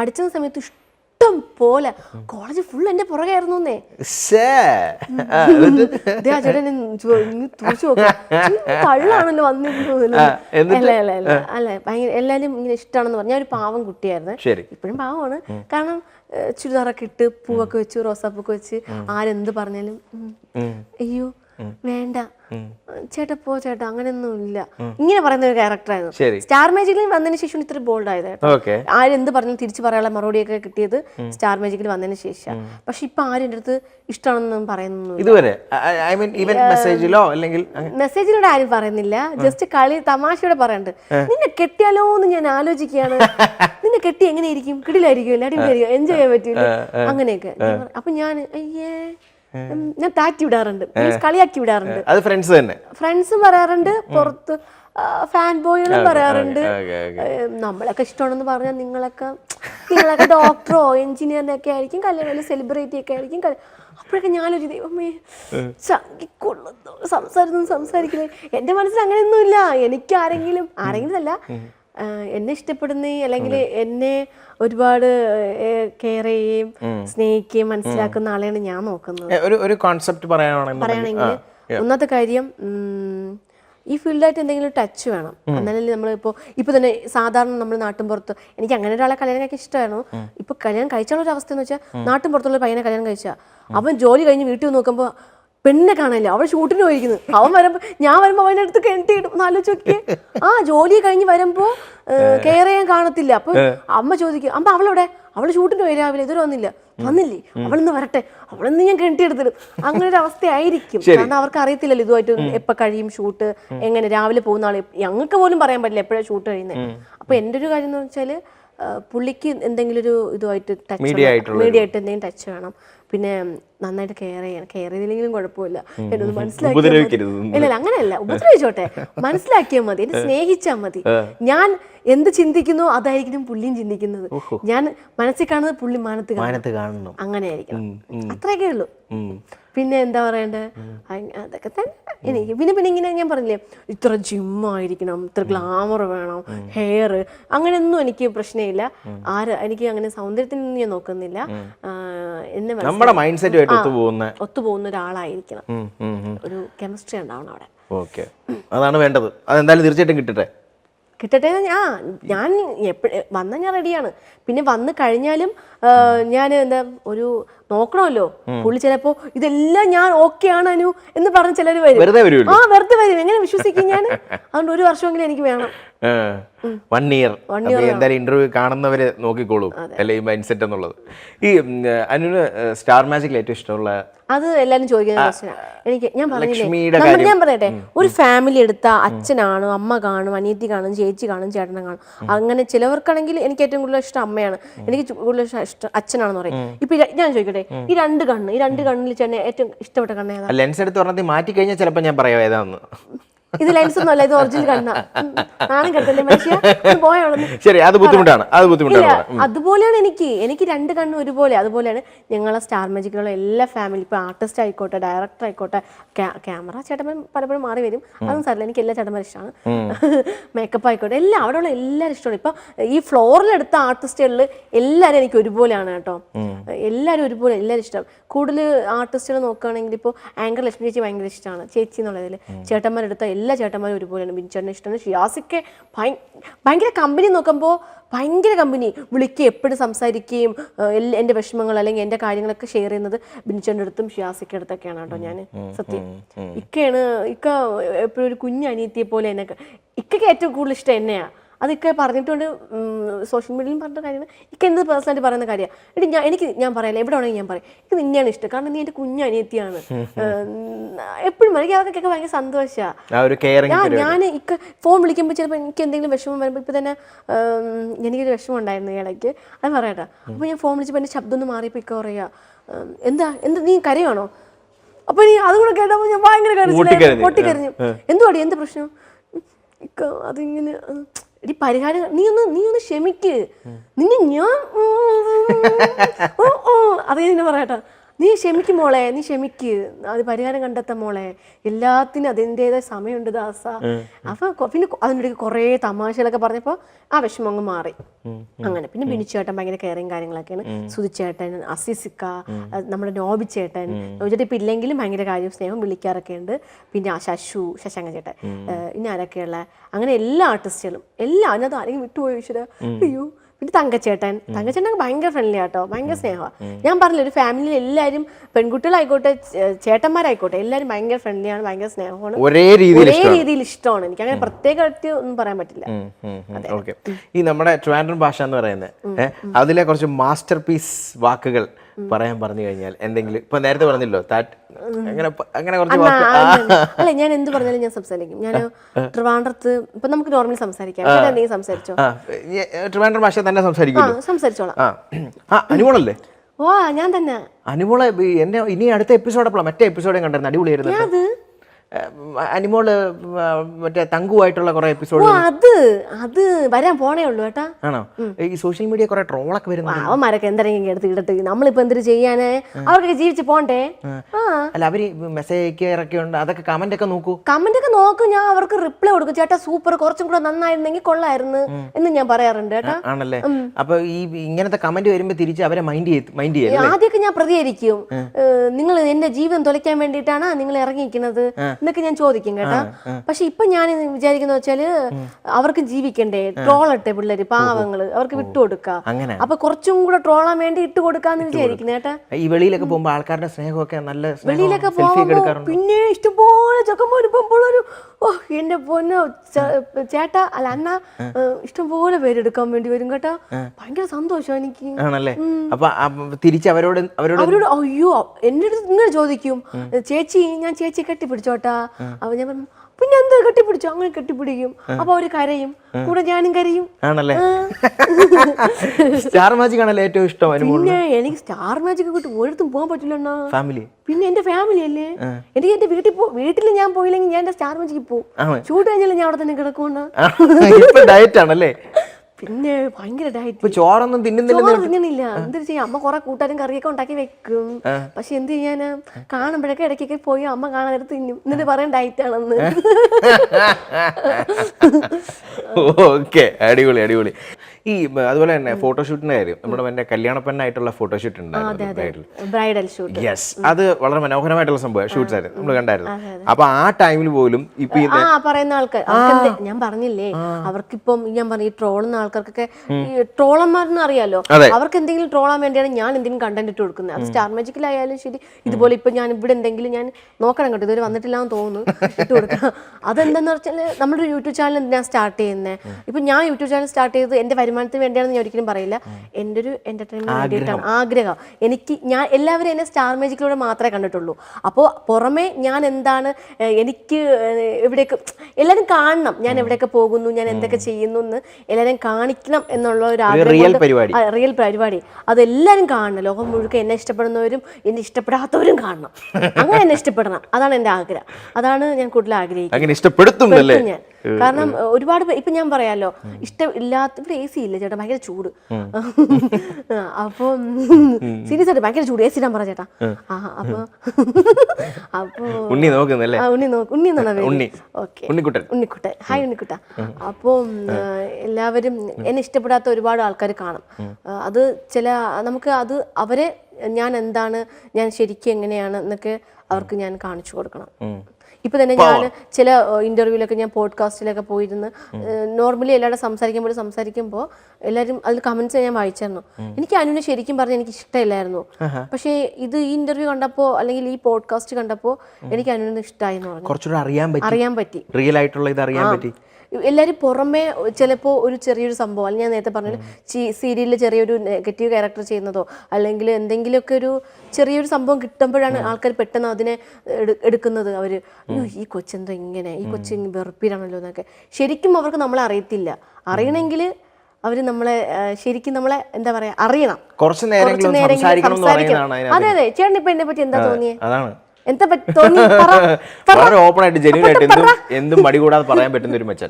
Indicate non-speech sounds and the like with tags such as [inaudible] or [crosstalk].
പഠിച്ച സമയത്ത് ഇഷ്ടം പോലെ കോളേജ് ഫുൾ എന്റെ പുറകെ ആയിരുന്നു ചേട്ടൻ എന്നെ ചു- ഇങ്ങ് തുറിച്ച് തള്ളാണല്ലോ വന്നിരുന്നത് അല്ല ഭയങ്കര എല്ലാരും ഇങ്ങനെ ഇഷ്ടമാണെന്ന് പറഞ്ഞു. ഞാൻ ഒരു പാവം കുട്ടിയായിരുന്നു. ഇപ്പോഴും പാവമാണ്. കാരണം ചുരിദാറൊക്കെ ഇട്ട് പൂവൊക്കെ വെച്ച് റോസാപ്പൊക്കെ വെച്ച് ആരെന്ത് പറഞ്ഞാലും. അയ്യോ വേണ്ട. ചേട്ടാ പോ ചേട്ടാ അങ്ങനെയൊന്നും ഇല്ല. ഇങ്ങനെ പറയുന്ന ഒരു ക്യാരക്ടറായിരുന്നു സ്റ്റാർ മാജിക്കിൽ വന്നതിന് ശേഷം ഇത്ര ബോൾഡ് ആയത് കേട്ടോ. എന്ത് ആരെന്ത് പറഞ്ഞാലും തിരിച്ചു പറയാനുള്ള മറുപടിയൊക്കെ കിട്ടിയത് സ്റ്റാർ മാജിക്കിൽ വന്നതിന് ശേഷം പക്ഷെ ഇപ്പൊ ആരും എന്റെ അടുത്ത് ഇഷ്ടമാണെന്നൊന്നും പറയുന്നു ഇതുവരെ. ഐ മീൻ ഈവൻ മെസ്സേജിലോ അല്ലെങ്കിൽ മെസ്സേജിലൂടെ ആരും പറയുന്നില്ല. ജസ്റ്റ് കളി തമാശയോടെ പറയണ്ട്. നിന്നെ കെട്ടിയാലോ എന്ന് ഞാൻ ആലോചിക്കുകയാണ്. [laughs] നിന്നെ കെട്ടി എങ്ങനെയായിരിക്കും കിടിലായിരിക്കും അടിപൊളിയായിരിക്കും. എൻജോയ് ചെയ്യാൻ പറ്റില്ല? അങ്ങനെയൊക്കെ. അപ്പൊ ഞാൻ അയ്യേ. ഞാൻ താറ്റി വിടാറുണ്ട്. കളിയാക്കി വിടാറുണ്ട്. അത് ഫ്രണ്ട്സ് തന്നെ? ഫ്രണ്ട്സും പറയാറുണ്ട് പുറത്ത് ഫാൻ ബോയുകളും പറയാറുണ്ട്. നമ്മളൊക്കെ ഇഷ്ടമാണെന്ന് പറഞ്ഞാൽ നിങ്ങളൊക്കെ നിങ്ങളൊക്കെ ഡോക്ടറോ എഞ്ചിനീയറിനൊക്കെ ആയിരിക്കും കല്യാണം സെലിബ്രിറ്റി ഒക്കെ ആയിരിക്കും അപ്പോഴൊക്കെ ഞാനൊരു ദൈവമേ ചങ്കിക്കൊള്ളുന്നു സംസാരിക്കുന്നു സംസാരിക്കില്ലേ എന്റെ മനസ്സിൽ അങ്ങനെയൊന്നുമില്ല. എനിക്ക് ആരെങ്കിലും ആരെങ്കിലും അല്ല. എന്നെ ഇഷ്ടപ്പെടുന്ന അല്ലെങ്കിൽ എന്നെ ഒരുപാട് കെയർ ചെയ്യുകയും സ്നേഹിക്കുകയും മനസ്സിലാക്കുന്ന ആളെയാണ് ഞാൻ നോക്കുന്നത്. ഒരു ഒരു കോൺസെപ്റ്റ് പറയുകയാണെങ്കിൽ ഒന്നാമത്തെ കാര്യം ഈ ഫീൽഡായിട്ട് എന്തെങ്കിലും ടച്ച് വേണം. എന്നാലല്ലേ നമ്മളിപ്പോൾ ഇപ്പോൾ തന്നെ സാധാരണ നമ്മൾ നാട്ടിൻ പുറത്ത് എനിക്ക് അങ്ങനെ ഒരാളെ കല്യാണം കഴിക്കാൻ ഇഷ്ടമായിരുന്നു. ഇപ്പോൾ കല്യാണം കഴിച്ചുള്ള ഒരു അവസ്ഥ എന്ന് വെച്ചാൽ നാട്ടിൻ പുറത്തുള്ള പയ്യനെ കല്യാണം കഴിച്ചാൽ അവൻ ജോലി കഴിഞ്ഞ് വീട്ടിൽ നോക്കുമ്പോൾ പെണ്ണിനെ കാണാനില്ല. അവൾ ഷൂട്ടിന് പോയിരിക്കുന്നു. അവൻ വരുമ്പോ ഞാൻ വരുമ്പോ അവന്റെ അടുത്ത് കെട്ടിയിടും ഒന്ന് ആലോചിച്ച് നോക്കിയേ. ആ ജോലി കഴിഞ്ഞ് വരുമ്പോ കെയർ ചെയ്യാൻ കാണത്തില്ല. അപ്പൊ അമ്മ ചോദിക്കും അമ്മ അവളവിടെ? അവൾ ഷൂട്ടിന് പോയി രാവിലെ. ഇതുവരെ വന്നില്ല. വന്നില്ലേ? അവളിന്ന് വരട്ടെ. അവളിന്ന് ഞാൻ കെട്ടിയെടുത്തിടും അങ്ങനെ ഒരു അവസ്ഥയായിരിക്കും. കാരണം അവർക്ക് അറിയത്തില്ലല്ലോ ഇതുമായിട്ട് എപ്പോ കഴിയും ഷൂട്ട് എങ്ങനെ രാവിലെ പോകുന്ന ആൾ. ഞങ്ങൾക്ക് പോലും പറയാൻ പറ്റില്ല എപ്പോഴാണ് ഷൂട്ട് കഴിയുന്നത് അപ്പൊ എന്റെ ഒരു കാര്യം എന്ന് വെച്ചാൽ ആ, പുള്ളിക്ക് എന്തെങ്കിലും ഒരു ഇതുമായിട്ട് ടച്ച് മീഡിയ ആയിട്ട് എന്തെങ്കിലും ടച്ച് വേണം. പിന്നെ നന്നായിട്ട് കെയർ ചെയ്യണം. കെയർ ചെയ്തില്ലെങ്കിലും കുഴപ്പമില്ല. എന്നൊന്ന് മനസ്സിലാക്കി അല്ല ഇല്ല അങ്ങനെയല്ല. ഉപദ്രവിച്ചോട്ടെ. [laughs] മനസ്സിലാക്കിയാൽ മതി. എന്നെ സ്നേഹിച്ചാൽ മതി. ഞാൻ എന്ത് ചിന്തിക്കുന്നു അതായിരിക്കും പുള്ളിയും ചിന്തിക്കുന്നത്. ഞാൻ മനസ്സിൽ കാണുന്നത് പുള്ളി മാനത്ത് കാണുന്നു. അങ്ങനെയായിരിക്കണം. അത്രയൊക്കെ ഉള്ളൂ. പിന്നെ എന്താ പറയണ്ടേ? അതൊക്കെ തന്നെ. എനിക്ക് പിന്നെ പിന്നെ ഇങ്ങനെ ഞാൻ പറഞ്ഞില്ലേ ഇത്ര ജിമ്മായിരിക്കണം ഇത്ര ഗ്ലാമർ വേണം ഹെയർ അങ്ങനെയൊന്നും എനിക്ക് പ്രശ്നമില്ല. ആര് എനിക്ക് അങ്ങനെ സൗന്ദര്യത്തിനൊന്നും ഞാൻ നോക്കുന്നില്ല. എന്നെ നമ്മുടെ മൈൻഡ് സെറ്റുമായിട്ട് ഒത്തുപോകുന്ന ഒത്തുപോകുന്ന ഒരാളായിരിക്കണം. ഒരു കെമിസ്ട്രി ഉണ്ടാവണം അവിടെ. ഓക്കെ അതാണ് വേണ്ടത്. അതെന്തായാലും തീർച്ചയായിട്ടും കിട്ടട്ടെ? കിട്ടട്ടെ ആ ഞാൻ ഞാൻ എപ്പോഴും വന്നാൽ ഞാൻ റെഡിയാണ് പിന്നെ വന്നു കഴിഞ്ഞാലും ഞാൻ എന്താ ഒരു നോക്കണമല്ലോ. പുള്ളി ചിലപ്പോ ഇതെല്ലാം ഞാൻ ഓക്കെ ആണ് അനു എന്ന് പറഞ്ഞ് ചിലർ വരും. ആ വെറുതെ വരും. എങ്ങനെ വിശ്വസിക്കും ഞാൻ? അതുകൊണ്ട് ഒരു വർഷമെങ്കിലും എനിക്ക് വേണം. വൺ ഇയർ എന്തായാലും ഇന്റർവ്യൂ കാണുന്നവര് നോക്കിക്കോളൂ. അല്ലെ ഈ മൈൻഡ് സെറ്റ് എന്നുള്ളത്. ഈ അനുവിന് സ്റ്റാർ മാജിക്കിൽ ഏറ്റവും ഇഷ്ടമുള്ള അത് എല്ലാരും ചോദിക്കുന്ന എനിക്ക് ഞാൻ പറഞ്ഞില്ലേ? ഞാൻ പറയട്ടെ. ഒരു ഫാമിലി എടുത്ത അച്ഛനാണ് അമ്മ കാണും അനിയത്തി കാണും ചേച്ചി കാണും ചേട്ടനും കാണും. അങ്ങനെ ചിലവർക്കാണെങ്കിൽ എനിക്ക് ഏറ്റവും കൂടുതൽ ഇഷ്ടം അമ്മയാണ്. എനിക്ക് കൂടുതൽ ഇഷ്ടം അച്ഛനാണെന്ന് പറയും. ഇപ്പൊ ഞാൻ ചോദിക്കട്ടെ. ഈ രണ്ട് കണ്ണ് ഈ രണ്ട് കണ്ണിൽ ചേട്ടന് ഏറ്റവും ഇഷ്ടപ്പെട്ട കണ്ണ് ഏതാ? ലെൻസ് എടുത്ത് പറഞ്ഞത് മാറ്റി കഴിഞ്ഞാൽ ചിലപ്പോൾ ഞാൻ പറയാം ഏതാന്ന്. ഇത് ലെൻസ് ഒന്നും അല്ല ഇത് ഒറിജിനൽ കണ്ണാ. നാണം കെട്ടല്ലേ മനുഷ്യ? ശരി അത് ബുദ്ധിമുട്ടാണ് അത് ബുദ്ധിമുട്ടാണ് അതുപോലെയാണ് എനിക്ക്. എനിക്ക് രണ്ട് കണ്ണും ഒരുപോലെ. അതുപോലെയാണ് ഞങ്ങളെ സ്റ്റാർ മാജിക്കിലുള്ള എല്ലാ ഫാമിലി ഇപ്പൊ ആർട്ടിസ്റ്റ് ആയിക്കോട്ടെ ഡയറക്ടർ ആയിക്കോട്ടെ ക്യാമറ ചേട്ടൻ പലപ്പോഴും മാറി വരും. അതൊന്നും സാറില്ല എനിക്ക് എല്ലാ ചേട്ടന്മാരും ഇഷ്ടമാണ്. മേക്കപ്പ് [laughs] ആയിക്കോട്ടെ എല്ലാം അവിടെയുള്ള എല്ലാവരും ഇഷ്ടമാണ്. ഇപ്പൊ ഈ ഫ്ലോറിലെടുത്ത ആർട്ടിസ്റ്റുകളിൽ എല്ലാവരും എനിക്ക് ഒരുപോലെയാണ് കേട്ടോ. എല്ലാവരും ഒരുപോലെ എല്ലാവരും ഇഷ്ടം. കൂടുതൽ ആർട്ടിസ്റ്റുകൾ നോക്കുകയാണെങ്കിൽ ഇപ്പോൾ ആങ്കർ ലക്ഷ്മി ചേച്ചി ഭയങ്കര ഇഷ്ടമാണ്. ചേച്ചി എന്നുള്ളതിൽ ചേട്ടന്മാരെടുത്ത എല്ലാ ചേട്ടന്മാരും ഒരുപോലെയാണ്. ബിൻചേട്ടനെ ഇഷ്ടമാണ് ഷിയാസിക്ക് ഭയ ഭയങ്കര കമ്പനി നോക്കുമ്പോൾ ഭയങ്കര കമ്പനി വിളിക്കുക എപ്പോഴും സംസാരിക്കുകയും എന്റെ വിഷമങ്ങൾ അല്ലെങ്കിൽ എന്റെ കാര്യങ്ങളൊക്കെ ഷെയർ ചെയ്യുന്നത് ബിൻചേട്ടന്റെ അടുത്തും ഷിയാസിക്ക് അടുത്തൊക്കെയാണ് കേട്ടോ ഞാൻ സത്യം. ഇക്കയാണ് ഇക്ക എപ്പോഴും ഒരു കുഞ്ഞ് അനിയത്തിയെ പോലെ എന്നെ ഇക്കയ്ക്ക് ഏറ്റവും കൂടുതൽ ഇഷ്ടം എന്നെയാണ് അതൊക്കെ പറഞ്ഞിട്ടുണ്ട് സോഷ്യൽ മീഡിയയിൽ പറഞ്ഞ കാര്യമാണ് എനിക്ക് എന്ത് പേഴ്സണായിട്ട് പറയുന്ന കാര്യമാണ് എടി ഞാൻ എനിക്ക് ഞാൻ പറയാം എവിടെ വേണമെങ്കിൽ ഞാൻ പറയാം. എനിക്ക് നിന്നെയാണ് ഇഷ്ടം. കാരണം നീ എന്റെ കുഞ്ഞനിയത്തിയാണ്. [laughs] എപ്പോഴും എനിക്ക് അതൊക്കെ ഭയങ്കര സന്തോഷമാണ് ഞാൻ ഇക്ക ഫോൺ വിളിക്കുമ്പോൾ ചിലപ്പോൾ എനിക്ക് എന്തെങ്കിലും വിഷമം വരുമ്പോൾ ഇപ്പം തന്നെ എനിക്കൊരു വിഷമം ഉണ്ടായിരുന്നു ഇടയ്ക്ക് അത് പറയട്ടെ. അപ്പോൾ ഞാൻ ഫോൺ വിളിച്ചപ്പോൾ എന്റെ ശബ്ദം ഒന്ന് മാറിയപ്പോൾ ഇക്ക പറയുക എന്താ എന്ത് നീ കരയാണോ? അപ്പൊ നീ അതുകൂടെ കേട്ടപ്പോൾ ഞാൻ ഭയങ്കര കരഞ്ഞു പൊട്ടിക്കരഞ്ഞു. എന്തുവാടി എന്ത് പ്രശ്നം? ഇക്ക അതിങ്ങനെ എടി പരിഹാരം നീ ഒന്ന് നീ ഒന്ന് ക്ഷമിക്ക് നിന്നെ ഞാൻ അതെ നിന്നെ പറയട്ടെ നീ ക്ഷമിക്കും മോളെ നീ ക്ഷമിക്ക്. അത് പരിഹാരം കണ്ടെത്ത മോളെ. എല്ലാത്തിനും അതിന്റെതായ സമയമുണ്ട് ദാസ. അപ്പൊ പിന്നെ അതിനിടയ്ക്ക് കുറേ തമാശകളൊക്കെ പറഞ്ഞപ്പോൾ ആ വിഷമം അങ്ങ് മാറി. അങ്ങനെ. പിന്നെ ബിനിച്ചേട്ടൻ ഭയങ്കര കെയറിങ് കാര്യങ്ങളൊക്കെയാണ്. സുധിച്ചേട്ടൻ അസിസിക്ക നമ്മുടെ നോബി ചേട്ടൻ നോബിച്ചേട്ടൻ ഇപ്പം ഇല്ലെങ്കിലും ഭയങ്കര കാര്യം സ്നേഹം വിളിക്കാറൊക്കെ ഉണ്ട് പിന്നെ ആ ശശു ശശാങ്ക ചേട്ടൻ ഇനി ആരൊക്കെയുള്ള? അങ്ങനെ എല്ലാ ആർട്ടിസ്റ്റുകളും എല്ലാം അതിനകത്ത് ആരെങ്കിലും വിട്ടുപോയി ഈശ്വര? അയ്യോ. പിന്നെ തങ്കച്ചേട്ടൻ. തങ്കച്ചേട്ടൻ ഭയങ്കര ഫ്രണ്ട്ലി ആട്ടോ. ഭയങ്കര സ്നേഹമാണ് ഞാൻ പറഞ്ഞില്ല ഒരു ഫാമിലിയിൽ എല്ലാവരും പെൺകുട്ടികളായിക്കോട്ടെ ചേട്ടന്മാരായിക്കോട്ടെ എല്ലാവരും ഭയങ്കര ഫ്രണ്ട്ലിയാണ് ഭയങ്കര സ്നേഹമാണ്. ഒരേ രീതിയിൽ ഒരേ രീതിയിൽ ഇഷ്ടമാണ്. എനിക്ക് അങ്ങനെ പ്രത്യേകമായിട്ട് ഒന്നും പറയാൻ പറ്റില്ല. ഓക്കെ. ഈ നമ്മുടെ ട്രിവാൻഡ്രം ഭാഷ എന്ന് പറയുന്നത് അതിലെ കുറച്ച് മാസ്റ്റർ പീസ് വാക്കുകൾ പറയാൻ പറഞ്ഞു കഴിഞ്ഞാൽ എന്തെങ്കിലും ഇപ്പൊ നേരത്തെ പറഞ്ഞല്ലോ താറ്റ് അങ്ങനെ അല്ലെ അങ്ങനെ കുറച്ച് [laughs] അല്ല ഞാൻ എന്ത് പറഞ്ഞാലും ഞാൻ സംസാരിക്കും. ഞാൻ ട്രിവാൻഡ്രത്ത് ഇപ്പൊ നമുക്ക് നോർമലി സംസാരിക്കാം. നീ സംസാരിച്ചോ? ട്രിവാൻഡ്രം ഭാഷ തന്നെ ആ സംസാരിക്കുമല്ലോ സംസാരിച്ചോളാം. ആ അനുമോളല്ലേ? ഓ ഞാൻ തന്നെ. അനുമോളെ എന്നെ ഇനി അടുത്ത എപ്പിസോഡ് മറ്റേ എപ്പിസോഡും കണ്ടായിരുന്നു അടിപൊളിയായിരുന്നു. അനിമോൾ മറ്റേ തങ്കുവായിട്ടുള്ള കുറെ എപ്പിസോഡ് അത് അത് വരാൻ പോണേ ഉള്ളൂ കേട്ടാ ആണോ? ഈ സോഷ്യൽ മീഡിയ കുറെ ട്രോളൊക്കെ വരുന്നു അവന്മാരൊക്കെ എന്തെങ്കിലും എടുത്ത് ഇടട്ട് നമ്മളിപ്പോ എന്തൊരു ചെയ്യാന്? അവർക്ക് ജീവിച്ച് പോണ്ടേ? അല്ല അവർ മെസ്സേജ് അയക്കാറൊക്കെ ഉണ്ട്. അതൊക്കെ കമന്റ് ഒക്കെ നോക്കൂ. കമന്റ് ഒക്കെ നോക്കും. ഞാൻ അവർക്ക് റിപ്ലൈ കൊടുക്കും. ചേട്ടാ സൂപ്പർ കുറച്ചും കൂടെ നന്നായിരുന്നെങ്കിൽ കൊള്ളായിരുന്നു എന്ന് ഞാൻ പറയാറുണ്ട് കേട്ടാ ആണല്ലേ? അപ്പൊ ഈ ഇങ്ങനത്തെ കമന്റ് വരുമ്പോ തിരിച്ച് അവരെ മൈൻഡ് ചെയ്ത് മൈൻഡ് ചെയ്യല്ലേ? ആദ്യമൊക്കെ ഞാൻ പ്രതികരിക്കും. നിങ്ങൾ എന്റെ ജീവൻ തുലയ്ക്കാൻ വേണ്ടിയിട്ടാണ് നിങ്ങൾ ഇറങ്ങിയിരിക്കുന്നത്? എന്നൊക്കെ ഞാൻ ചോദിക്കും കേട്ടാ. പക്ഷെ ഇപ്പൊ ഞാൻ വിചാരിക്കുന്ന വെച്ചാൽ അവർക്ക് ജീവിക്കണ്ടേ? ട്രോളട്ടെ പിള്ളേര് പാവങ്ങൾ. അവർക്ക് വിട്ടുകൊടുക്ക. അപ്പൊ കുറച്ചും കൂടെ ട്രോളാൻ വേണ്ടി ഇട്ട് കൊടുക്കാന്ന് വിചാരിക്കുന്നു കേട്ടാ. ഈ വെളിയിലൊക്കെ പോകുമ്പോ ആൾക്കാരുടെ സ്നേഹമൊക്കെ നല്ല വെളിയിലൊക്കെ പോകുമ്പോ പിന്നെ ഇഷ്ടംപോലെ ചെക്കന്മാര് പോകുമ്പോഴൊരു ഓ എന്റെ പൊന്നോ ചേട്ടാ അല്ല അന്ന ഇഷ്ടംപോലെ പേരെടുക്കാൻ വേണ്ടി വരും കേട്ടോ. ഭയങ്കര സന്തോഷം എനിക്ക്. ആണല്ലേ? അപ്പൊ തിരിച്ച് അവരോട് അവരോട് അവരോട് അയ്യോ എന്റെ അടുത്ത് ഇങ്ങനെ ചോദിക്കും. ചേച്ചി ഞാൻ ചേച്ചി കെട്ടിപ്പിടിച്ചോട്ടാ. അപ്പൊ ഞാൻ പറഞ്ഞു പിന്നെ എന്താ കെട്ടിപ്പിടിച്ചു? അങ്ങനെ കെട്ടിപ്പിടിക്കും. അപ്പൊ അവർ കരയും. കൂടെ ഞാനും കരയും. ആണല്ലേ? സ്റ്റാർ മാജിക് ആണല്ലേ ഏറ്റവും ഇഷ്ടം പിന്നെ എനിക്ക് സ്റ്റാർ മാജിക് കിട്ടും. ഒരിടത്തും പോകാൻ പറ്റില്ല ഫാമിലി. പിന്നെ എന്റെ ഫാമിലി അല്ലേ? എനിക്ക് എന്റെ വീട്ടിൽ പോ വീട്ടിൽ ഞാൻ പോയില്ലെങ്കിൽ ഞാൻ എന്റെ സ്റ്റാർ മാജിക്ക് പോകും? ഷൂട്ട് കഴിഞ്ഞാൽ ഞാൻ അവിടെ തന്നെ കിടക്കുന്നു ഡയറ്റ് ആണല്ലേ? പിന്നെ ഭയങ്കര ഡയറ്റ് ഇപ്പൊ ചോറൊന്നും തിന്നുന്നില്ല. എന്തൊരു ചെയ്യാം? അമ്മ കുറെ കൂട്ടാനും കറിയൊക്കെ ഉണ്ടാക്കി വെക്കും. പക്ഷെ എന്ത് ചെയ്യാനാ? കാണുമ്പോഴൊക്കെ ഇടയ്ക്കൊക്കെ പോയി അമ്മ കാണാതെ തിന്നും. എന്നിട്ട് പറയാൻ ഡയറ്റ് ആണെന്ന്. [laughs] ഓക്കെ. അടിപൊളി അടിപൊളി. ഈ അതുപോലെ തന്നെ ഫോട്ടോഷൂട്ടിന്റെ കാര്യം. നമ്മുടെ മറ്റേ കല്യാണപ്പെണ്ണായിട്ടുള്ള ഫോട്ടോഷൂട്ട് ഉണ്ടായിരുന്നു യെസ് അത്. വളരെ മനോഹരമായിട്ടുള്ള സംഭവം ഷൂട്ട്സ് ആയിരുന്നു. നമ്മൾ കണ്ടായിരുന്നു. അപ്പൊ ആ ടൈമിൽ പോലും ഇപ്പൊ പറയുന്ന ആൾക്കാർ ഞാൻ പറഞ്ഞില്ലേ? അവർക്കിപ്പം ഞാൻ പറഞ്ഞു ഈ ട്രോളുന്ന ആൾക്കാർക്കൊക്കെ ട്രോളന്മാരെന്ന് അറിയാലോ? അവർക്ക് എന്തെങ്കിലും ട്രോളാൻ വേണ്ടിയാണ് ഞാൻ എന്തെങ്കിലും കണ്ടന്റ് ഇട്ട് കൊടുക്കുന്നത്. അത് സ്റ്റാർ മാജിക്കിലായാലും ശരി. ഇതുപോലെ ഇപ്പൊ ഞാൻ ഇവിടെ എന്തെങ്കിലും ഞാൻ നോക്കണം കേട്ടോ. ഇതുവരെ വന്നിട്ടില്ല എന്ന് തോന്നുന്നു. ഇട്ട് കൊടുക്കണം. അതെന്താന്ന് വെച്ചാൽ നമ്മുടെ യൂട്യൂബ് ചാനൽ ഞാൻ സ്റ്റാർട്ട് ചെയ്യുന്നത് ഇപ്പൊ ഞാൻ യൂട്യൂബ് ചാനൽ സ്റ്റാർട്ട് ചെയ്തത് എന്റെ വരുമാനത്തിന് വേണ്ടിയാണെന്ന് ഞാൻ ഒരിക്കലും പറയില്ല. എന്റെ ഒരു എന്റർടൈൻമെന്റ് വേണ്ടിയിട്ടാണ്. ആഗ്രഹം. എനിക്ക് ഞാൻ എല്ലാവരും എന്നെ സ്റ്റാർ മേജിക്കിലൂടെ മാത്രമേ കണ്ടിട്ടുള്ളൂ. അപ്പോൾ പുറമേ ഞാൻ എന്താണ് എനിക്ക് എവിടെയൊക്കെ എല്ലാവരും കാണണം. ഞാൻ എവിടെയൊക്കെ പോകുന്നു ഞാൻ എന്തൊക്കെ ചെയ്യുന്നു എന്ന് എല്ലാവരും കാണിക്കണം എന്നുള്ള ഒരു ആഗ്രഹം. റിയൽ പരിപാടി. അതെല്ലാവരും കാണണം. ലോകം മുഴുവൻ എന്നെ ഇഷ്ടപ്പെടുന്നവരും എന്നെ ഇഷ്ടപ്പെടാത്തവരും കാണണം. [laughs] അങ്ങനെ എന്നെ ഇഷ്ടപ്പെടണം. അതാണ് എന്റെ ആഗ്രഹം. അതാണ് ഞാൻ കൂടുതൽ ആഗ്രഹിക്കുന്നത്. അങ്ങനെ ഞാൻ. കാരണം ഒരുപാട് ഇപ്പൊ ഞാൻ പറയാലോ ഇഷ്ടം ഇല്ലാത്ത ഇവിടെ എ സി ഇല്ല ചേട്ടാ ഭയങ്കര ചൂട്. അപ്പം സീരിയസ് ആയിട്ട് ഭയങ്കര ചൂട്. എ സി ഇടാൻ പറ ചേട്ടാ. ആ അപ്പൊ അപ്പൊ ഉണ്ണി നോക്കുന്നല്ലേ ഉണ്ണി നോക്ക് ഉണ്ണി എന്നാണ് ഉണ്ണി. ഓക്കെ. ഉണ്ണിക്കുട്ടൻ. ഉണ്ണിക്കുട്ടൻ. ഹായ് ഉണ്ണിക്കുട്ട. അപ്പം എല്ലാവരും എന്നെ ഇഷ്ടപ്പെടാത്ത ഒരുപാട് ആൾക്കാർ കാണും. അത് ചില നമുക്ക് അത് അവരെ ഞാൻ എന്താണ് ഞാൻ ശരിക്കും എങ്ങനെയാണ് എന്നൊക്കെ അവർക്ക് ഞാൻ കാണിച്ചു കൊടുക്കണം. ഇപ്പൊ തന്നെ ഞാൻ ചില ഇന്റർവ്യൂലൊക്കെ ഞാൻ പോഡ്കാസ്റ്റിലൊക്കെ പോയിരുന്നു. നോർമലി എല്ലാവരും സംസാരിക്കുമ്പോൾ സംസാരിക്കുമ്പോൾ എല്ലാവരും അതിൽ കമന്റ്സ് ഞാൻ വായിച്ചായിരുന്നു. എനിക്ക് അനുവിനെ ശരിക്കും പറഞ്ഞു എനിക്ക് ഇഷ്ടമില്ലായിരുന്നു. പക്ഷേ ഇത് ഈ ഇന്റർവ്യൂ കണ്ടപ്പോ അല്ലെങ്കിൽ ഈ പോഡ്കാസ്റ്റ് കണ്ടപ്പോ എനിക്ക് അനുവിനെ ഇഷ്ടമായി അറിയാൻ പറ്റി. റിയൽ ആയിട്ടുള്ള ഇത് അറിയാൻ പറ്റി. എല്ലാവരും പുറമേ ചിലപ്പോൾ ഒരു ചെറിയൊരു സംഭവം അല്ലെങ്കിൽ ഞാൻ നേരത്തെ പറഞ്ഞ സീരിയലിൽ ചെറിയൊരു നെഗറ്റീവ് ക്യാരക്ടർ ചെയ്യുന്നതോ അല്ലെങ്കിൽ എന്തെങ്കിലുമൊക്കെ ഒരു ചെറിയൊരു സംഭവം കിട്ടുമ്പോഴാണ് ആൾക്കാർ പെട്ടെന്ന് അതിനെ എടുക്കുന്നത് അവർ ഈ കൊച്ചെന്തോ ഇങ്ങനെ ഈ കൊച്ചു വെറുപ്പിലാണല്ലോ എന്നൊക്കെ. ശരിക്കും അവർക്ക് നമ്മളെ അറിയത്തില്ല. അറിയണമെങ്കിൽ അവർ നമ്മളെ ശരിക്കും നമ്മളെ എന്താ പറയാ അറിയണം. കുറച്ച് നേരം സംസാരിക്കണം അതെ അതെ. ചേട്ടൻ ഇപ്പൊ എന്നെ പറ്റി എന്താ തോന്നിയേ? അതാണ്. [laughs] വളരെ ഓപ്പൺ ആയിട്ട് ജെന്യൂൻ ആയിട്ട് എന്തും എന്തും മടി കൂടാതെ പറയാൻ പറ്റുന്ന ഒരു മച്ചൻ.